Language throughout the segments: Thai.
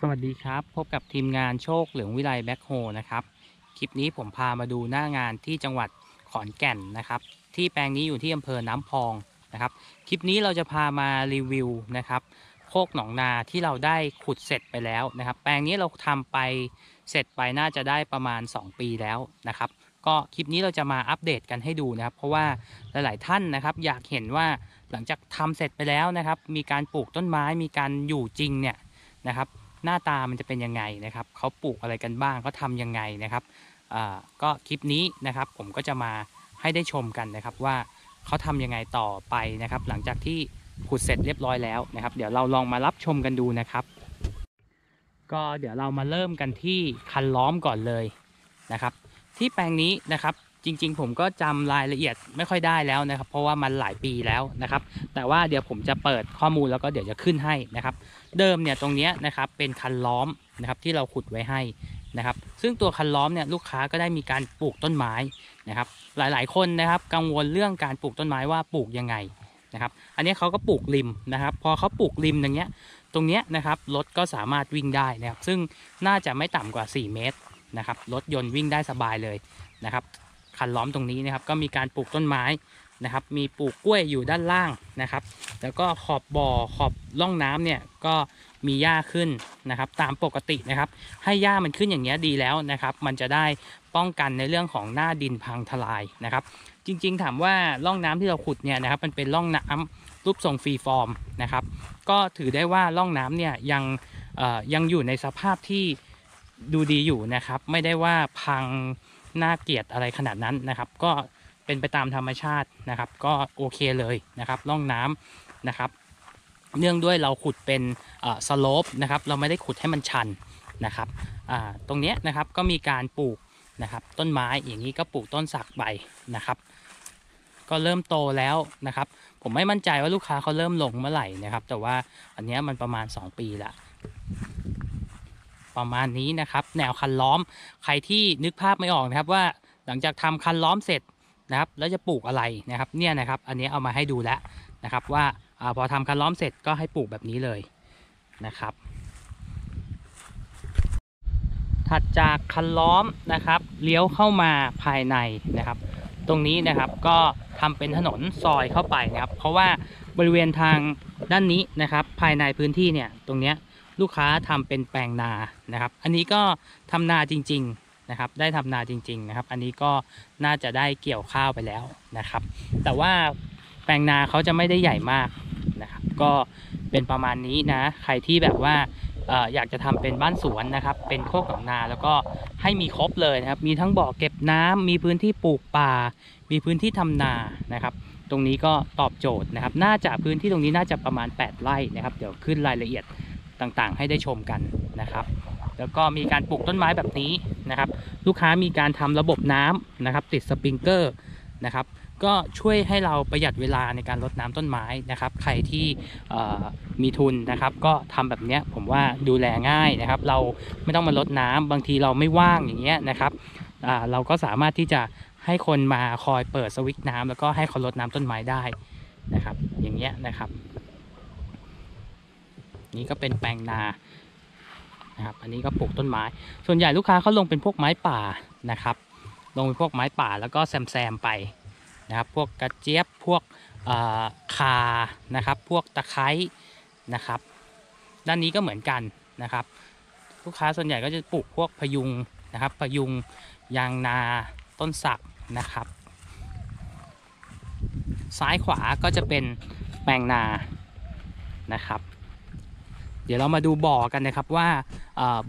สวัสดีครับ พบกับทีมงานโชคเหลืองวิไลแบ็คโฮนะครับ คลิปนี้ผมพามาดูหน้างานที่จังหวัดขอนแก่นนะครับ ที่แปลงนี้อยู่ที่อำเภอน้ำพองนะครับ คลิปนี้เราจะพามารีวิวนะครับ โคกหนองนาที่เราได้ขุดเสร็จไปแล้วนะครับ แปลงนี้เราทำไปเสร็จไปน่าจะได้ประมาณ 2 ปีแล้วนะครับ ก็คลิปนี้เราจะมาอัปเดตกันให้ดูนะครับ เพราะว่าหลาย ๆ ท่านนะครับ อยากเห็นว่าหลังจากทำเสร็จไปแล้วนะครับ มีการปลูกต้นไม้มีการอยู่จริงเนี่ยนะครับ หน้าตามันจะเป็นยังไงนะครับเขาปลูกอะไรกันบ้างเขาทำยังไงนะครับก็คลิปนี้นะครับผมก็จะมาให้ได้ชมกันนะครับว่าเขาทำยังไงต่อไปนะครับ หลังจากที่ขุดเสร็จเรียบร้อยแล้วนะครับ เดี๋ยวเราลองมารับชมกันดูนะครับ ก็เดี๋ยวเรามาเริ่มกันที่คันล้อมก่อนเลยนะครับ ที่แปลงนี้นะครับ จริงๆ ผมก็จำรายละเอียดไม่ค่อยได้แล้วนะครับ เพราะว่ามันหลายปีแล้วนะครับ แต่ว่าเดี๋ยวผมจะเปิดข้อมูลแล้วก็เดี๋ยวจะขึ้นให้นะครับ เดิมเนี่ยตรงนี้นะครับเป็นคันล้อมนะครับที่เราขุดไว้ให้นะครับ ซึ่งตัวคันล้อมเนี่ยลูกค้าก็ได้มีการปลูกต้นไม้นะครับ หลายๆ คนนะครับ กังวลเรื่องการปลูกต้นไม้ว่าปลูกยังไงนะครับ อันนี้เขาก็ปลูกริมนะครับ พอเขาปลูกริมอย่างเงี้ย ตรงเนี้ยนะครับรถก็สามารถวิ่งได้นะครับ ซึ่งน่าจะไม่ต่ำกว่า 4 เมตรนะครับรถยนต์วิ่งได้สบายเลยนะครับ คันล้อมตรงนี้นะครับ ก็มีการปลูกต้นไม้นะครับ มีปลูกกล้วยอยู่ด้านล่างนะครับ แล้วก็ขอบบ่อขอบร่องน้ำเนี่ยก็มีหญ้าขึ้นนะครับ ตามปกตินะครับ ให้หญ้ามันขึ้นอย่างเงี้ยดีแล้วนะครับ มันจะได้ป้องกันในเรื่องของหน้าดินพังทลายนะครับ จริง ๆ ถามว่าร่องน้ำที่เราขุดเนี่ยนะครับ มันเป็นร่องน้ำรูปทรงฟรีฟอร์มนะครับ ก็ถือได้ว่าร่องน้ำเนี่ยยังยังอยู่ในสภาพที่ดูดีอยู่นะครับ ไม่ได้ว่าพัง น่าเกลียดอะไรขนาดนั้นนะครับ ก็เป็นไปตามธรรมชาตินะครับ ก็โอเคเลยนะครับร่องน้ำนะครับ เนื่องด้วยเราขุดเป็นสโลปนะครับ เราไม่ได้ขุดให้มันชันนะครับอ่าตรงนี้นะครับก็มีการปลูกนะครับ ต้นไม้อย่างนี้ก็ปลูกต้นสักใบนะครับ ก็เริ่มโตแล้วนะครับ ผมไม่มั่นใจว่าลูกค้าเขาเริ่มลงเมื่อไหร่นะครับ แต่ว่าอันนี้มันประมาณ 2 ปีละ ประมาณนี้นะครับ แนวคันล้อมใครที่นึกภาพไม่ออกนะครับว่าหลังจากทำคันล้อมเสร็จนะครับ แล้วจะปลูกอะไรนะครับเนี่ยนะครับ อันนี้เอามาให้ดูแล้วนะครับ ว่าอพอทำคันล้อมเสร็จก็ให้ปลูกแบบนี้เลยนะครับ ถัดจากคันล้อมนะครับ เลี้ยวเข้ามาภายในนะครับ ตรงนี้นะครับก็ทำเป็นถนนซอยเข้าไปนะครับ เพราะว่าบริเวณทางด้านนี้นะครับ ภายในพื้นที่เนี่ยตรงเนี้ย ลูกค้าทำเป็นแปลงนานะครับ อันนี้ก็ทำนาจริง ๆนะครับ ได้ทำนาจริง ๆ นะครับ อันนี้ก็น่าจะได้เกี่ยวข้าวไปแล้วนะครับ แต่ว่าแปลงนาเขาจะไม่ได้ใหญ่มากนะครับ ก็เป็นประมาณนี้นะ ใครที่แบบว่าอยากจะทำเป็นบ้านสวนนะครับ เป็นโคกหนองนาแล้วก็ให้มีครบเลยนะครับ มีทั้งบ่อเก็บน้ำมีพื้นที่ปลูกป่า มีพื้นที่ทำนานะครับ ตรงนี้ก็ตอบโจทย์นะครับ น่าจะพื้นที่ตรงนี้น่าจะประมาณ 8 ไร่นะครับ เดี๋ยวขึ้นรายละเอียด ต่างๆ ให้ได้ชมกันนะครับ แล้วก็มีการปลูกต้นไม้แบบนี้นะครับ ลูกค้ามีการทำระบบน้ำนะครับ ติดสปริงเกอร์นะครับก็ช่วยให้เราประหยัดเวลาในการรดน้ำต้นไม้นะครับ ใครที่มีทุนนะครับ ก็ทำแบบนี้ผมว่าดูแลง่ายนะครับ เราไม่ต้องมารดน้ำบางทีเราไม่ว่างอย่างเงี้ยนะครับเราก็สามารถที่จะให้คนมาคอยเปิดสวิตช์น้ำแล้วก็ให้เขารดน้ำต้นไม้ได้นะครับ อย่างเงี้ยนะครับ นี่ก็เป็นแปลงนานะครับ อันนี้ก็ปลูกต้นไม้ ส่วนใหญ่ลูกค้าเขาลงเป็นพวกไม้ป่านะครับ ลงเป็นพวกไม้ป่าแล้วก็แซมๆไปนะครับ พวกกระเจี๊ยบ พวกเอ่อคา นะครับ พวกตะไคร้นะครับ ด้านนี้ก็เหมือนกันนะครับ ลูกค้าส่วนใหญ่ก็จะปลูกพวกพยุงนะครับ พยุงยางนา ต้นสักนะครับ ซ้ายขวาก็จะเป็นแปลงนานะครับ เดี๋ยวเรามาดูบ่อกันนะครับว่า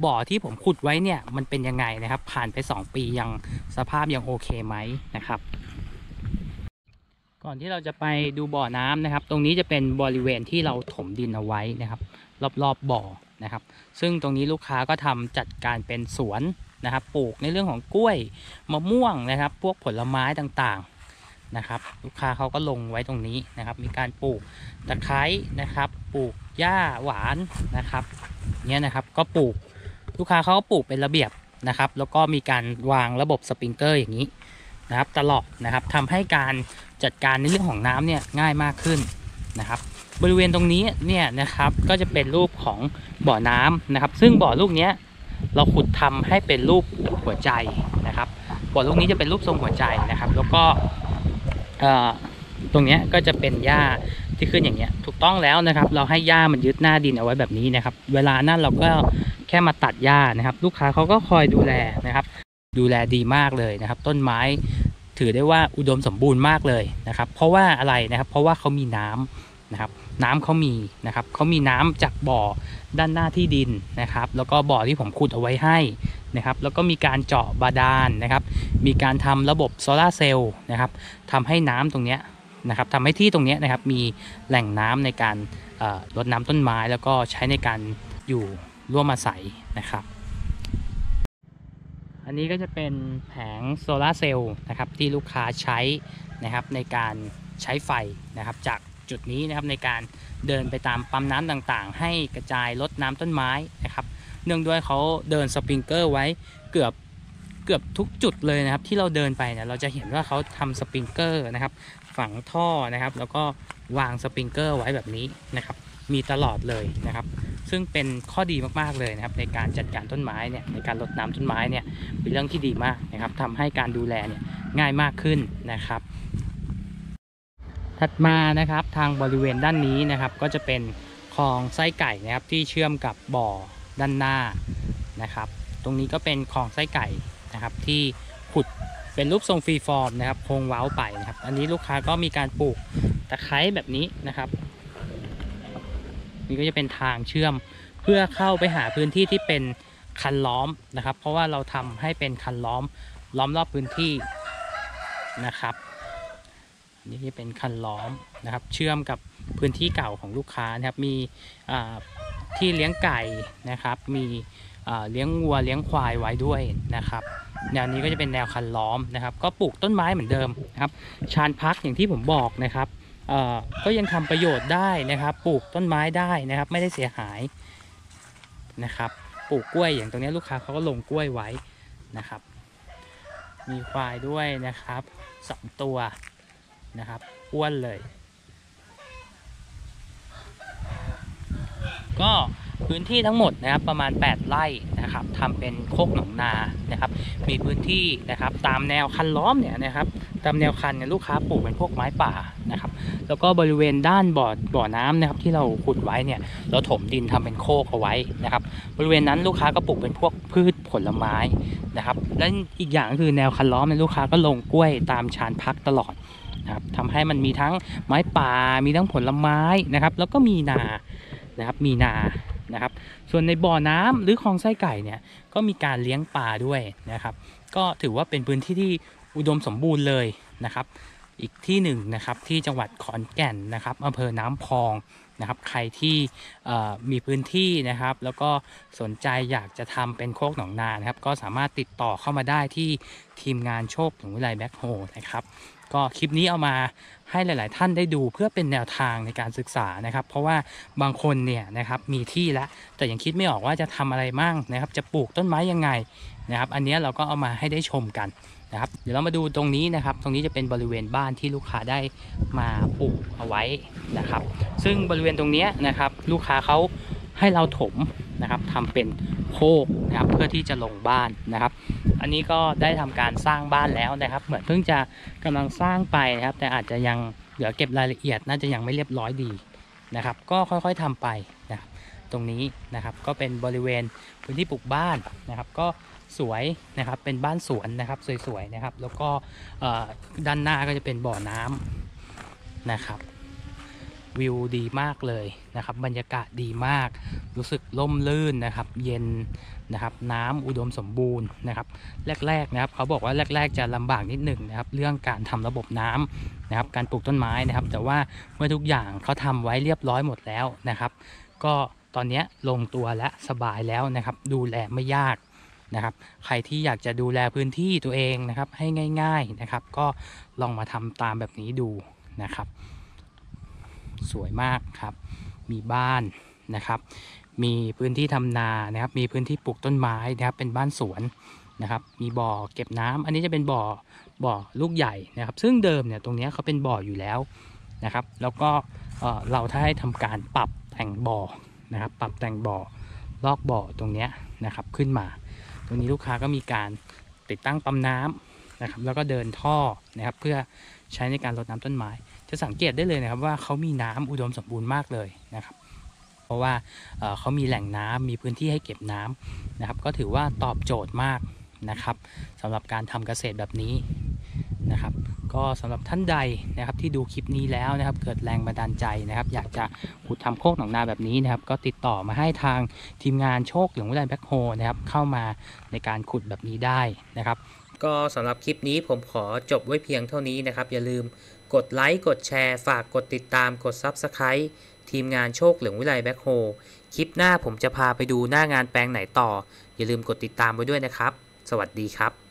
บ่อที่ผมขุดไว้เนี่ยมันเป็นยังไงนะครับ ผ่านไป 2 ปียังสภาพยังโอเคไหมนะครับ ก่อนที่เราจะไปดูบ่อน้ำนะครับ ตรงนี้จะเป็นบริเวณที่เราถมดินเอาไว้นะครับ รอบๆบบ่อนะครับ ซึ่งตรงนี้ลูกค้าก็ทำจัดการเป็นสวนนะครับ ปลูกในเรื่องของกล้วยมะม่วงนะครับ พวกผลไม้ต่างๆ นะครับ ลูกค้าเขาก็ลงไว้ตรงนี้นะครับ มีการปลูกตะไคร้นะครับ ปลูกหญ้าหวานนะครับเนี่ยนะครับก็ปลูกลูกค้าเขาก็ปลูกเป็นระเบียบนะครับ แล้วก็มีการวางระบบสปริงเกอร์อย่างนี้นะครับตลอดนะครับทำให้การจัดการในเรื่องของน้ำเนี่ยง่ายมากขึ้นนะครับ บริเวณตรงนี้เนี่ยนะครับก็จะเป็นรูปของบ่อน้ำนะครับ ซึ่งบ่อลูกเนี้ยเราขุดทำให้เป็นรูปหัวใจนะครับบ่อลูกนี้จะเป็นรูปทรงหัวใจนะครับ แล้วก็ ตรงนี้ก็จะเป็นหญ้าที่ขึ้นอย่างเงี้ยถูกต้องแล้วนะครับ เราให้หญ้ามันยึดหน้าดินเอาไว้แบบนี้นะครับ เวลานั้นเราก็แค่มาตัดหญ้านะครับ ลูกค้าเขาก็คอยดูแลนะครับ ดูแลดีมากเลยนะครับ ต้นไม้ถือได้ว่าอุดมสมบูรณ์มากเลยนะครับ เพราะว่าอะไรนะครับ เพราะว่าเขามีน้ำ นะครับน้ำเขามีนะครับเขามีน้ำจากบ่อด้านหน้าที่ดินนะครับ แล้วก็บ่อที่ผมขุดเอาไว้ให้นะครับ แล้วก็มีการเจาะบาดาลนะครับ มีการทำระบบโซลาเซลล์นะครับทำให้น้ำตรงเนี้ยนะครับทำให้ที่ตรงเนี้ยนะครับมีแหล่งน้ำในการเอ่อรดน้ำต้นไม้ แล้วก็ใช้ในการอยู่ร่วมอาศัยนะครับ อันนี้ก็จะเป็นแผงโซลาเซลล์นะครับที่ลูกค้าใช้นะครับในการใช้ไฟนะครับจาก จุดนี้นะครับในการเดินไปตามปั๊มน้ำต่างๆ ให้กระจายลดน้ำต้นไม้นะครับ เนื่องด้วยเขาเดินสปริงเกอร์ไว้เกือบเกือบทุกจุดเลยนะครับ ที่เราเดินไปเนี่ยเราจะเห็นว่าเขาทำสปริงเกอร์นะครับ ฝังท่อนะครับ แล้วก็วางสปริงเกอร์ไว้แบบนี้นะครับ มีตลอดเลยนะครับ ซึ่งเป็นข้อดีมากๆเลยนะครับ ในการจัดการต้นไม้เนี่ยในการรดน้ำต้นไม้เนี่ยเป็นเรื่องที่ดีมากนะครับทำให้การดูแลเนี่ยง่ายมากขึ้นนะครับ ถัดมานะครับทางบริเวณด้านนี้นะครับ ก็จะเป็นคลองไส้ไก่นะครับที่เชื่อมกับบ่อด้านหน้านะครับ ตรงนี้ก็เป็นคลองไส้ไก่นะครับ ที่ขุดเป็นรูปทรงฟรีฟอร์มนะครับโค้งเว้าไปนะครับ อันนี้ลูกค้าก็มีการปลูกตะไคร้แบบนี้นะครับนี่ก็จะเป็นทางเชื่อมเพื่อเข้าไปหาพื้นที่ที่เป็นคันล้อมนะครับ เพราะว่าเราทำให้เป็นคันล้อมล้อมรอบพื้นที่นะครับ นี่เป็นคันล้อมนะครับ เชื่อมกับพื้นที่เก่าของลูกค้านะครับ มีที่เลี้ยงไก่นะครับ มีเลี้ยงวัวเลี้ยงควายไว้ด้วยนะครับ แนวนี้ก็จะเป็นแนวคันล้อมนะครับ ก็ปลูกต้นไม้เหมือนเดิมนะครับ ชานพักอย่างที่ผมบอกนะครับก็ยังทำประโยชน์ได้นะครับ ปลูกต้นไม้ได้นะครับ ไม่ได้เสียหายนะครับ ปลูกกล้วยอย่างตรงนี้ลูกค้าเขาก็ลงกล้วยไว้นะครับ มีควายด้วยนะครับสองตัว นะครับ อ้วนเลย ก็พื้นที่ทั้งหมดนะครับประมาณ 8 ไร่นะครับทำเป็นโคกหนองนานะครับ มีพื้นที่นะครับตามแนวคันล้อมเนี่ยนะครับตามแนวคันเนี่ยลูกค้าปลูกเป็นพวกไม้ป่านะครับ แล้วก็บริเวณด้านบ่อบ่อน้ำนะครับที่เราขุดไว้เนี่ยเราถมดินทำเป็นโคกเอาไว้นะครับ บริเวณนั้นลูกค้าก็ปลูกเป็นพวกพืชผลไม้นะครับ และอีกอย่างก็คือแนวคันล้อมเนี่ยลูกค้าก็ลงกล้วยตามชานพักตลอด นะครับทำให้มันมีทั้งไม้ป่ามีทั้งผลไม้นะครับ แล้วก็มีนานะครับมีนานะครับ ส่วนในบ่อน้ำหรือคลองไส้ไก่เนี่ยก็มีการเลี้ยงปลาด้วยนะครับ ก็ถือว่าเป็นพื้นที่ที่อุดมสมบูรณ์เลยนะครับ อีกที่หนึ่งนะครับที่จังหวัดขอนแก่นนะครับอำเภอน้ำพองนะครับใครที่มีพื้นที่นะครับ แล้วก็สนใจอยากจะทำเป็นโคกหนองนานะครับ ก็สามารถติดต่อเข้ามาได้ที่ทีมงานโชคถึงวิไลแบ็คโฮนะครับ ก็คลิปนี้เอามาให้หลาย ๆ ท่านได้ดูเพื่อเป็นแนวทางในการศึกษานะครับ เพราะว่าบางคนเนี่ยนะครับมีที่แล้วแต่ยังคิดไม่ออกว่าจะทำอะไรมั่งนะครับ จะปลูกต้นไม้ยังไงนะครับ อันนี้เราก็เอามาให้ได้ชมกันนะครับ เดี๋ยวเรามาดูตรงนี้นะครับ ตรงนี้จะเป็นบริเวณบ้านที่ลูกค้าได้มาปลูกเอาไว้นะครับ ซึ่งบริเวณตรงนี้นะครับ ลูกค้าเขาให้เราถมนะครับทำเป็น โคกนะครับเพื่อที่จะลงบ้านนะครับ อันนี้ก็ได้ทำการสร้างบ้านแล้วนะครับ เหมือนเพิ่งจะกำลังสร้างไปนะครับ แต่อาจจะยังเหลือเก็บรายละเอียดน่าจะยังไม่เรียบร้อยดีนะครับ ก็ค่อยๆทำไปนะครับตรงนี้นะครับก็เป็นบริเวณพื้นที่ปลูกบ้านนะครับ ก็สวยนะครับเป็นบ้านสวนนะครับสวยๆนะครับ แล้วก็ด้านหน้าก็จะเป็นบ่อน้ำนะครับ วิวดีมากเลยนะครับ บรรยากาศดีมาก รู้สึกล่มลื่นนะครับ เย็นนะครับ น้ำอุดมสมบูรณ์นะครับ แรกๆนะครับ เขาบอกว่าแรก ๆ จะลำบากนิดหนึ่งนะครับ เรื่องการทำระบบน้ำนะครับ การปลูกต้นไม้นะครับ แต่ว่าเมื่อทุกอย่างเขาทำไว้เรียบร้อยหมดแล้วนะครับ ก็ตอนนี้ลงตัวและสบายแล้วนะครับ ดูแลไม่ยากนะครับ ใครที่อยากจะดูแลพื้นที่ตัวเองนะครับ ให้ง่าย ๆนะครับ ก็ลองมาทำตามแบบนี้ดูนะครับ สวยมากครับ มีบ้านนะครับ มีพื้นที่ทำนานะครับ มีพื้นที่ปลูกต้นไม้นะครับ เป็นบ้านสวนนะครับ มีบ่อเก็บน้ำอันนี้จะเป็นบ่อบ่อลูกใหญ่นะครับ ซึ่งเดิมเนี่ยตรงเนี้ยเขาเป็นบ่ออยู่แล้วนะครับ แล้วก็เเราถ้าให้ทำการปรับแต่งบ่อนะครับ ปรับแต่งบ่อลอกบ่อตรงเนี้ยนะครับขึ้นมา ตรงนี้ลูกค้าก็มีการติดตั้งปั๊มน้ำนะครับ แล้วก็เดินท่อนะครับเพื่อใช้ในการรดน้ำต้นไม้ จะสังเกตได้เลยนะครับว่าเขามีน้ำอุดมสมบูรณ์มากเลยนะครับ เพราะว่าเขามีแหล่งน้ำมีพื้นที่ให้เก็บน้ำนะครับ ก็ถือว่าตอบโจทย์มากนะครับสำหรับการทำเกษตรแบบนี้นะครับ ก็สำหรับท่านใดนะครับที่ดูคลิปนี้แล้วนะครับ เกิดแรงบันดาลใจนะครับ อยากจะขุดทำโคกหนองนาแบบนี้นะครับ ก็ติดต่อมาให้ทางทีมงานโชคหลืองวิไลแบ็คโฮนะครับเข้ามาในการขุดแบบนี้ได้นะครับ ก็สำหรับคลิปนี้ผมขอจบไว้เพียงเท่านี้นะครับ อย่าลืม กดไลค์กดแชร์ฝากกดติดตามกด Subscribe ทีมงานโชคเหลืองวิไลแบ็คโฮคลิปหน้าผมจะพาไปดูหน้างานแปลงไหนต่อ อย่าลืมกดติดตามไว้ด้วยนะครับ สวัสดีครับ